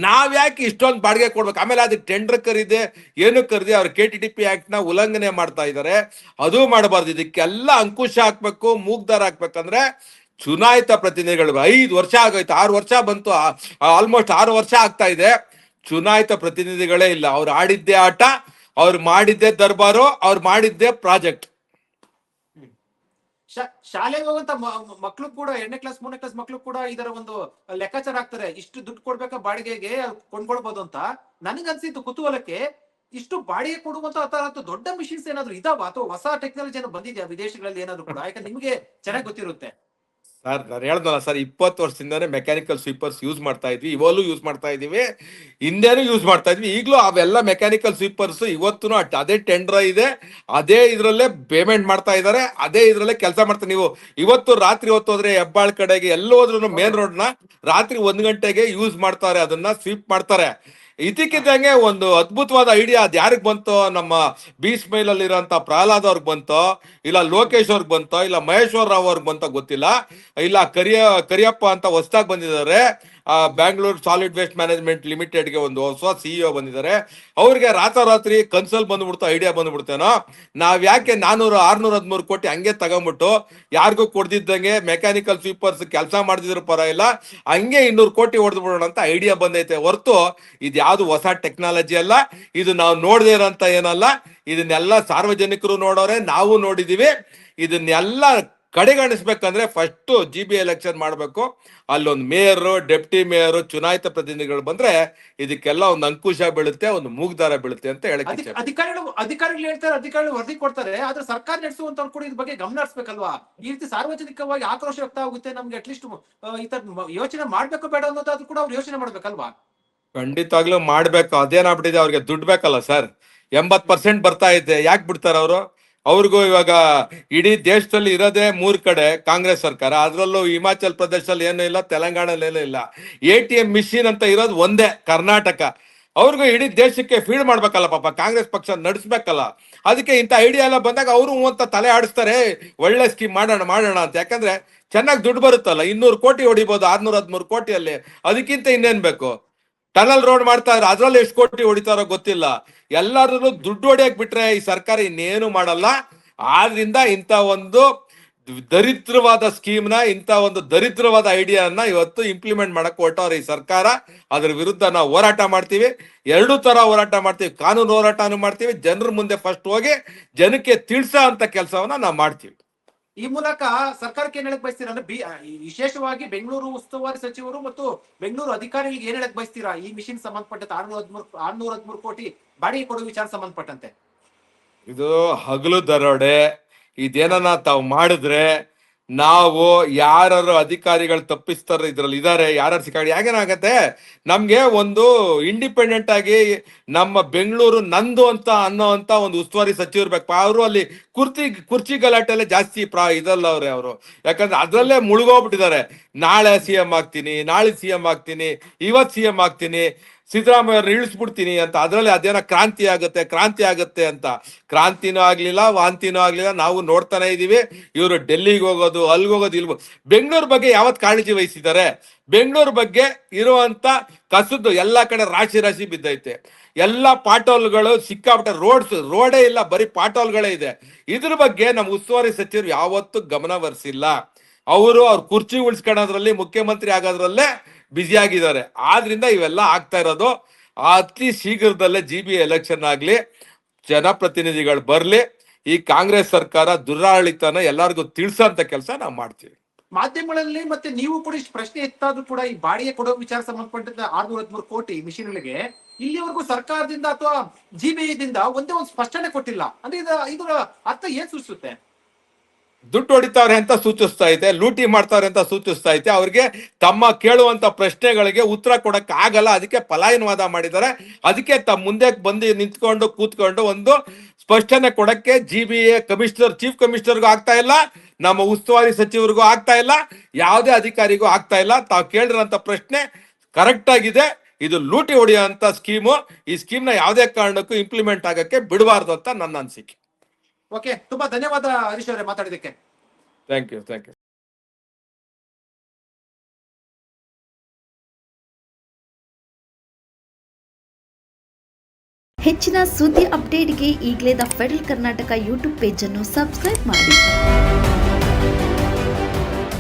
ನಾವು ಯಾಕೆ ಇಷ್ಟೊಂದು ಬಾಡಿಗೆ ಕೊಡ್ಬೇಕು? ಆಮೇಲೆ ಅದಕ್ಕೆ ಟೆಂಡರ್ ಕರೀದೆ ಏನು ಕರೀದೆ ಅವ್ರ ಕೆ ಟಿ ಡಿ ಪಿ ಆಕ್ಟ್ನ ಉಲ್ಲಂಘನೆ ಮಾಡ್ತಾ ಇದ್ದಾರೆ. ಅದು ಮಾಡಬಾರ್ದು. ಇದಕ್ಕೆಲ್ಲ ಅಂಕುಶ ಹಾಕ್ಬೇಕು, ಮೂಗ್ದಾರ ಹಾಕ್ಬೇಕಂದ್ರೆ ಚುನಾಯಿತ ಪ್ರತಿನಿಧಿಗಳು ಐದು ವರ್ಷ ಆಗೋಯ್ತು. ಆರು ವರ್ಷ ಬಂತು. ಆಲ್ಮೋಸ್ಟ್ ಆರು ವರ್ಷ ಆಗ್ತಾ ಇದೆ. ಚುನಾಯಿತ ಪ್ರತಿನಿಧಿಗಳೇ ಇಲ್ಲ. ಅವ್ರು ಆಡಿದ್ದೇ ಆಟ, ಅವ್ರು ಮಾಡಿದ್ದೆ ದರ್ಬಾರು, ಅವ್ರು ಮಾಡಿದ್ದೆ ಪ್ರಾಜೆಕ್ಟ್. ಶಾಲೆಗೆ ಹೋಗುವಂತ ಮಕ್ಕಳು ಕೂಡ, ಎರಡನೇ ಕ್ಲಾಸ್ ಮೂರನೇ ಕ್ಲಾಸ್ ಮಕ್ಕಳು ಕೂಡ ಇದರ ಒಂದು ಲೆಕ್ಕಾಚಾರ ಆಗ್ತಾರೆ. ಇಷ್ಟು ದುಡ್ಡು ಕೊಡ್ಬೇಕಾ ಬಾಡಿಗೆಗೆ ಕೊಂಡ್ಕೊಳ್ಬಹುದು ಅಂತ? ನನಗನ್ಸಿದ್ದು ಕುತೂಹಲಕ್ಕೆ. ಇಷ್ಟು ಬಾಡಿಗೆ ಕೊಡುವಂತ ದೊಡ್ಡ ಮಿಷಿನ್ಸ್ ಏನಾದ್ರು ಇದಾವ? ಅಥವಾ ಹೊಸ ಟೆಕ್ನಾಲಜಿ ಏನೋ ಬಂದಿದ್ಯಾ ವಿದೇಶಗಳಲ್ಲಿ ಏನಾದ್ರು ಕೂಡ? ಯಾಕಂದ್ರೆ ನಿಮಗೆ ಚೆನ್ನಾಗಿ ಗೊತ್ತಿರುತ್ತೆ. ಸರ್, ನಾನು ಹೇಳ್ದಲ್ಲ ಸರ್, ಇಪ್ಪತ್ತು ವರ್ಷದಿಂದಾನೇ ಮೆಕ್ಯಾನಿಕಲ್ ಸ್ವೀಪರ್ಸ್ ಯೂಸ್ ಮಾಡ್ತಾ ಇದ್ವಿ, ಇವಾಗಲೂ ಯೂಸ್ ಮಾಡ್ತಾ ಇದೀವಿ ಹಿಂದೆನೂ ಯೂಸ್ ಮಾಡ್ತಾ ಇದ್ವಿ, ಈಗಲೂ ಅವೆಲ್ಲ ಮೆಕ್ಯಾನಿಕಲ್ ಸ್ವೀಪರ್ಸ್ ಇವತ್ತು ಅದೇ ಟೆಂಡರ್ ಇದೆ, ಅದೇ ಇದ್ರಲ್ಲೇ ಪೇಮೆಂಟ್ ಮಾಡ್ತಾ ಇದ್ದಾರೆ ಅದೇ ಇದ್ರಲ್ಲೇ ಕೆಲಸ ಮಾಡ್ತಾರೆ. ನೀವು ಇವತ್ತು ರಾತ್ರಿ ಹೊತ್ತು ಹೋದ್ರೆ ಹೆಬ್ಬಾಳ್ ಕಡೆಗೆ ಎಲ್ಲೋದ್ರೂ ಮೇನ್ ರೋಡ್ನ ರಾತ್ರಿ ಒಂದ್ ಗಂಟೆಗೆ ಯೂಸ್ ಮಾಡ್ತಾರೆ, ಅದನ್ನ ಸ್ವೀಪ್ ಮಾಡ್ತಾರೆ. ಇದಕ್ಕಿದ್ದಂಗೆ ಒಂದು ಅದ್ಭುತವಾದ ಐಡಿಯಾ ಅದು ಯಾರಿಗೆ ಬಂತೋ, ನಮ್ಮ ಬಿ ಸ್ಮೈಲ್ ಅಲ್ಲಿ ಇರೋಂತ ಪ್ರಹ್ಲಾದ್ ಅವ್ರಿಗೆ ಬಂತೋ, ಇಲ್ಲ ಲೋಕೇಶ್ ಅವ್ರಿಗೆ ಬಂತೋ, ಇಲ್ಲ ಮಹೇಶ್ವರ್ ರಾವ್ ಅವ್ರಿಗೆ ಬಂತೋ ಗೊತ್ತಿಲ್ಲ. ಇಲ್ಲ ಕರಿಯ, ಕರಿಯಪ್ಪ ಅಂತ ಹೊಸದಾಗಿ ಬಂದಿದ್ದಾರೆ. ಬ್ಯಾಂಗ್ಳೂರ್ ಸಾಲಿಡ್ ವೇಸ್ಟ್ ಮ್ಯಾನೇಜ್ಮೆಂಟ್ ಲಿಮಿಟೆಡ್ಗೆ ಒಂದು ಹೊಸ ಸಿಇಒ ಬಂದಿದ್ದಾರೆ. ಅವ್ರಿಗೆ ರಾತ್ರೋರಾತ್ರಿ ಕನ್ಸಲ್ ಬಂದ್ಬಿಡ್ತು, ಐಡಿಯಾ ಬಂದ್ಬಿಡ್ತೇನೋ. ನಾವ್ ಯಾಕೆ ನಾನೂರು, ಆರ್ನೂರ, ಹದಿಮೂರು ಕೋಟಿ ಹಂಗೆ ತಗೊಂಬಿಟ್ಟು ಯಾರಿಗೂ ಕೊಡ್ದಿದ್ದಂಗೆ ಮೆಕ್ಯಾನಿಕಲ್ ಸ್ವೀಪರ್ಸ್ ಕೆಲಸ ಮಾಡಿದ್ರು ಪರ ಇಲ್ಲ, ಹಂಗೆ ಇನ್ನೂರು ಕೋಟಿ ಹೊಡೆದು ಬಿಡೋಣ ಅಂತ ಐಡಿಯಾ ಬಂದೈತೆ. ಹೊರತು ಇದು ಯಾವುದು ಹೊಸ ಟೆಕ್ನಾಲಜಿ ಅಲ್ಲ, ಇದು ನಾವು ನೋಡದೇ ಇರೋಂತ ಏನಲ್ಲ, ಇದನ್ನೆಲ್ಲ ಸಾರ್ವಜನಿಕರು ನೋಡೋರೆ, ನಾವು ನೋಡಿದೀವಿ. ಇದನ್ನೆಲ್ಲ ಕಡೆಗಣಿಸ್ಬೇಕಂದ್ರೆ ಫಸ್ಟ್ ಜಿ ಬಿ ಎಲೆಕ್ಷನ್ ಮಾಡಬೇಕು. ಅಲ್ಲೊಂದು ಮೇಯರ್ ಡೆಪ್ಟಿ ಮೇಯರ್ ಚುನಾಯಿತ ಪ್ರತಿನಿಧಿಗಳು ಬಂದ್ರೆ ಇದಕ್ಕೆಲ್ಲ ಒಂದು ಅಂಕುಶ ಬೀಳುತ್ತೆ ಒಂದು ಮೂಗ್ದಾರ ಬೀಳುತ್ತೆ ಅಂತ ಹೇಳಕ್ಕೆ ಅಧಿಕಾರಿಗಳು ಅಧಿಕಾರಿಗಳು ಹೇಳ್ತಾರೆ ಅಧಿಕಾರಿಗಳು ವರದಿ ಕೊಡ್ತಾರೆ ಆದ್ರೆ ಸರ್ಕಾರ ನಡೆಸುವಂತವ್ರು ಕೂಡ ಇದ್ರ ಬಗ್ಗೆ ಗಮನ ಹರಿಸ್ಬೇಕಲ್ವಾ? ಈ ರೀತಿ ಸಾರ್ವಜನಿಕವಾಗಿ ಆಕ್ರೋಶ ವ್ಯಕ್ತ ಆಗುತ್ತೆ ನಮ್ಗೆ ಅಟ್ಲೀಸ್ಟ್ ಈ ತರ ಯೋಚನೆ ಮಾಡ್ಬೇಕು ಬೇಡ ಅನ್ನೋದಾದ್ರೂ ಕೂಡ ಅವ್ರು ಯೋಚನೆ ಮಾಡ್ಬೇಕಲ್ವಾ? ಖಂಡಿತವಾಗ್ಲೂ ಮಾಡ್ಬೇಕು. ಅದೇನಾಗ್ಬಿಟ್ಟಿದೆ ಅವ್ರಿಗೆ ದುಡ್ಡು ಬೇಕಲ್ಲ ಸರ್. ಎಂಬತ್ ಪರ್ಸೆಂಟ್ ಬರ್ತಾ ಇದೆ. ಯಾಕೆ ಬಿಡ್ತಾರ ಅವರು? ಅವ್ರಿಗೂ ಇವಾಗ ಇಡೀ ದೇಶದಲ್ಲಿ ಇರೋದೇ ಮೂರ್ ಕಡೆ ಕಾಂಗ್ರೆಸ್ ಸರ್ಕಾರ. ಅದರಲ್ಲೂ ಹಿಮಾಚಲ್ ಪ್ರದೇಶದಲ್ಲಿ ಏನೂ ಇಲ್ಲ, ತೆಲಂಗಾಣದಲ್ಲಿ ಇಲ್ಲ. ಎ ಟಿ ಎಂ ಮಿಷಿನ್ ಅಂತ ಇರೋದು ಒಂದೇ, ಕರ್ನಾಟಕ. ಅವ್ರಿಗೂ ಇಡೀ ದೇಶಕ್ಕೆ ಫೀಡ್ ಮಾಡ್ಬೇಕಲ್ಲ ಪಾಪ, ಕಾಂಗ್ರೆಸ್ ಪಕ್ಷ ನಡೆಸ್ಬೇಕಲ್ಲ. ಅದಕ್ಕೆ ಇಂಥ ಐಡಿಯಾ ಎಲ್ಲ ಬಂದಾಗ ಅವರು ಅಂತ ತಲೆ ಆಡಿಸ್ತಾರೆ ಒಳ್ಳೆ ಸ್ಕೀಮ್ ಮಾಡೋಣ ಮಾಡೋಣ ಅಂತ. ಯಾಕಂದ್ರೆ ಚೆನ್ನಾಗಿ ದುಡ್ಡು ಬರುತ್ತಲ್ಲ, ಇನ್ನೂರು ಕೋಟಿ ಹೊಡಿಬೋದು, ಆರ್ನೂರ ಹದಿಮೂರು ಕೋಟಿಯಲ್ಲಿ. ಅದಕ್ಕಿಂತ ಇನ್ನೇನ್ ಬೇಕು? ಟನಲ್ ರೋಡ್ ಮಾಡ್ತಾ ಇದ್ರು ಅದ್ರಲ್ಲಿ ಎಷ್ಟು ಕೋಟಿ ಹೊಡಿತಾರೋ ಗೊತ್ತಿಲ್ಲ. ಎಲ್ಲಾರು ದುಡ್ಡು ಹೊಡಿಯಕ್ ಬಿಟ್ರೆ ಈ ಸರ್ಕಾರ ಇನ್ನೇನು ಮಾಡಲ್ಲ. ಆದ್ರಿಂದ ಇಂಥ ಒಂದು ದರಿದ್ರವಾದ ಸ್ಕೀಮ್ನ ಇಂಥ ಒಂದು ದರಿದ್ರವಾದ ಐಡಿಯಾನ ಇವತ್ತು ಇಂಪ್ಲಿಮೆಂಟ್ ಮಾಡಕ್ ಹೊರಟವ್ರೆ ಈ ಸರ್ಕಾರ. ಅದ್ರ ವಿರುದ್ಧ ನಾವು ಹೋರಾಟ ಮಾಡ್ತೀವಿ. ಎರಡು ತರ ಹೋರಾಟ ಮಾಡ್ತೀವಿ. ಕಾನೂನು ಹೋರಾಟನೂ ಮಾಡ್ತೀವಿ. ಜನರ ಮುಂದೆ ಫಸ್ಟ್ ಹೋಗಿ ಜನಕ್ಕೆ ತಿಳಿಸೋ ಅಂತ ಕೆಲಸವನ್ನ ನಾವು ಮಾಡ್ತೀವಿ. ಈ ಮೂಲಕ ಸರ್ಕಾರಕ್ಕೆ ಏನ್ ಹೇಳಕ್ ಬಯಸ್ತೀರಾ ಅಂದ್ರೆ ವಿಶೇಷವಾಗಿ ಬೆಂಗಳೂರು ಉಸ್ತುವಾರಿ ಸಚಿವರು ಮತ್ತು ಬೆಂಗಳೂರು ಅಧಿಕಾರಿಗಳಿಗೆ ಏನ್ ಹೇಳಕ್ ಬಯಸ್ತೀರಾ? ಈ ಮಿಷಿನ್ ಸಂಬಂಧಪಟ್ಟಂತೆ ಆರ್ನೂರ ಹದ್ಮೂರು, ಆರ್ನೂರ ಹದಿಮೂರು ಕೋಟಿ ಬಾಡಿಗೆ ಕೊಡುವ ವಿಚಾರ ಸಂಬಂಧಪಟ್ಟಂತೆ. ಇದು ಹಗಲು ದರೋಡೆ. ಇದೇನನ್ನ ತಾವು ಮಾಡಿದ್ರೆ ನಾವು ಯಾರು ಅಧಿಕಾರಿಗಳು ತಪ್ಪಿಸ್ತಾರ ಇದ್ರಲ್ಲಿ ಇದಾರೆ ಯಾರು ಸಿಕ್ಕಾಡಿ ಯಾಕೇನಾಗತ್ತೆ ನಮ್ಗೆ ಒಂದು ಇಂಡಿಪೆಂಡೆಂಟ್ ಆಗಿ ನಮ್ಮ ಬೆಂಗಳೂರು ನಂದು ಅಂತ ಅನ್ನೋ ಅಂತ ಒಂದು ಉಸ್ತುವಾರಿ ಸಚಿವ ಇರ್ಬೇಕು. ಅವರು ಅಲ್ಲಿ ಕುರ್ಚಿ ಕುರ್ಚಿ ಗಲಾಟೆಲ್ಲ ಜಾಸ್ತಿ ಪ್ರಾ ಇದಲ್ಲ ಅವ್ರೆ. ಅವರು ಯಾಕಂದ್ರೆ ಅದ್ರಲ್ಲೇ ಮುಳುಗೋಗ್ಬಿಟ್ಟಿದ್ದಾರೆ. ನಾಳೆ ಸಿ ಎಂ ಆಗ್ತೀನಿ, ನಾಳೆ ಸಿ ಎಂ ಆಗ್ತೀನಿ ಇವತ್ ಸಿ ಎಂ ಆಗ್ತೀನಿ. ಸಿದ್ದರಾಮಯ್ಯ ಇಳಿಸ್ಬಿಡ್ತೀನಿ ಅಂತ, ಅದರಲ್ಲಿ ಅದೇನೋ ಕ್ರಾಂತಿ ಆಗುತ್ತೆ ಕ್ರಾಂತಿ ಆಗುತ್ತೆ ಅಂತ. ಕ್ರಾಂತಿನೂ ಆಗ್ಲಿಲ್ಲ, ವಾಂತಿನೂ ಆಗ್ಲಿಲ್ಲ, ನಾವು ನೋಡ್ತಾನೆ ಇದೀವಿ ಇವರು ಡೆಲ್ಲಿಗೆ ಹೋಗೋದು, ಅಲ್ಲಿಗೆ ಹೋಗೋದು ಇಲ್ಲಿ ಬೆಂಗಳೂರು ಬಗ್ಗೆ ಯಾವತ್ ಕಾಳಜಿ ವಹಿಸಿದ್ದಾರೆ? ಬೆಂಗಳೂರು ಬಗ್ಗೆ ಇರುವಂತ ಕಸದ್ದು ಎಲ್ಲಾ ಕಡೆ ರಾಶಿ ರಾಶಿ ಬಿದ್ದೈತೆ. ಎಲ್ಲಾ ಪಾಟೋಲ್ಗಳು ಸಿಕ್ಕಾಪಟ್ಟೆ ರೋಡ್ಸ್, ರೋಡೇ ಇಲ್ಲ, ಬರೀ ಪಾಟೋಲ್ಗಳೇ ಇದೆ. ಇದ್ರ ಬಗ್ಗೆ ನಮ್ಮ ಉಸ್ತುವಾರಿ ಸಚಿವರು ಯಾವತ್ತೂ ಗಮನ ಹರಿಸಿಲ್ಲ ಅವರು ಅವ್ರ ಕುರ್ಚಿ ಉಳಿಸ್ಕೊಳ್ಳೋದ್ರಲ್ಲಿ ಮುಖ್ಯಮಂತ್ರಿ ಆಗೋದ್ರಲ್ಲೇ ಬ್ಯುಸಿ ಆಗಿದ್ದಾರೆ ಆದ್ರಿಂದ ಇವೆಲ್ಲ ಆಗ್ತಾ ಇರೋದು ಅತಿ ಶೀಘ್ರದಲ್ಲೇ ಜಿ ಬಿ ಎಲೆಕ್ಷನ್ ಆಗಲಿ, ಜನಪ್ರತಿನಿಧಿಗಳು ಬರಲಿ, ಈ ಕಾಂಗ್ರೆಸ್ ಸರ್ಕಾರ ದುರಾಡಳಿತನ ಎಲ್ಲರಿಗೂ ತಿಳಿಸಂತ ಕೆಲಸ ನಾವು ಮಾಡ್ತೀವಿ. ಮಾಧ್ಯಮಗಳಲ್ಲಿ ಮತ್ತೆ ನೀವು ಕೂಡ ಇಷ್ಟು ಪ್ರಶ್ನೆ ಎತ್ತಾದ್ರೂ ಕೂಡ ಈ ಬಾಡಿಗೆ ಕೊಡೋ ವಿಚಾರ ಸಂಬಂಧಪಟ್ಟಂತ ಆರ್ನೂರ ಹದಿಮೂರು ಕೋಟಿ ಮಿಷಿನ್ಗಳಿಗೆ ಇಲ್ಲಿವರೆಗೂ ಸರ್ಕಾರದಿಂದ ಅಥವಾ ಜಿಬಿಐದಿಂದ ಒಂದೇ ಒಂದು ಸ್ಪಷ್ಟನೆ ಕೊಟ್ಟಿಲ್ಲ. ಅಂದ್ರೆ ಇದು ಇದರ ಅರ್ಥ ಏನ್ ಸೂಚಿಸುತ್ತೆ? ದುಡ್ಡು ಹೊಡಿತಾವ್ರೆ ಅಂತ ಸೂಚಿಸ್ತಾ ಇದೆ, ಲೂಟಿ ಮಾಡ್ತಾರೆ ಅಂತ ಸೂಚಿಸ್ತಾ ಇದೆ. ಅವ್ರಿಗೆ ತಮ್ಮ ಕೇಳುವಂತ ಪ್ರಶ್ನೆಗಳಿಗೆ ಉತ್ತರ ಕೊಡಕ್ ಆಗಲ್ಲ, ಅದಕ್ಕೆ ಪಲಾಯನವಾದ ಮಾಡಿದ್ದಾರೆ. ಅದಕ್ಕೆ ತಮ್ಮ ಮುಂದೆ ಬಂದು ನಿಂತ್ಕೊಂಡು ಕೂತ್ಕೊಂಡು ಒಂದು ಸ್ಪಷ್ಟನೆ ಕೊಡಕ್ಕೆ G B A commissioner chief ಕಮಿಷನರ್ಗೂ ಆಗ್ತಾ ಇಲ್ಲ, ನಮ್ಮ ಉಸ್ತುವಾರಿ ಸಚಿವರಿಗೂ ಆಗ್ತಾ ಇಲ್ಲ, ಯಾವುದೇ ಅಧಿಕಾರಿಗೂ ಆಗ್ತಾ ಇಲ್ಲ. ತಾವು ಕೇಳಿರೋಂಥ ಪ್ರಶ್ನೆ ಕರೆಕ್ಟ್ ಆಗಿದೆ. ಇದು ಲೂಟಿ ಹೊಡೆಯುವಂತ ಸ್ಕೀಮು ಈ ಸ್ಕೀಮ್ನ ಯಾವುದೇ ಕಾರಣಕ್ಕೂ ಇಂಪ್ಲಿಮೆಂಟ್ ಆಗಕ್ಕೆ ಬಿಡಬಾರ್ದು ಅಂತ ನನ್ನ ಅನಿಸಿಕೆ. ಓಕೆ ತುಂಬಾ ಧನ್ಯವಾದ ಹರೀಶ್ ಅವರೇ ಮಾತಾಡಿದಕ್ಕೆ ಥ್ಯಾಂಕ್ ಯು ಥ್ಯಾಂಕ್ ಯು ಹೆಚ್ಚಿನ ಸುದ್ದಿ ಅಪ್ಡೇಟ್ಗೆ ಈಗಲೇ ದ ಫೆಡರಲ್ ಕರ್ನಾಟಕ ಯೂಟ್ಯೂಬ್ ಪೇಜನ್ನು ಸಬ್ಸ್ಕ್ರೈಬ್ ಮಾಡಿ.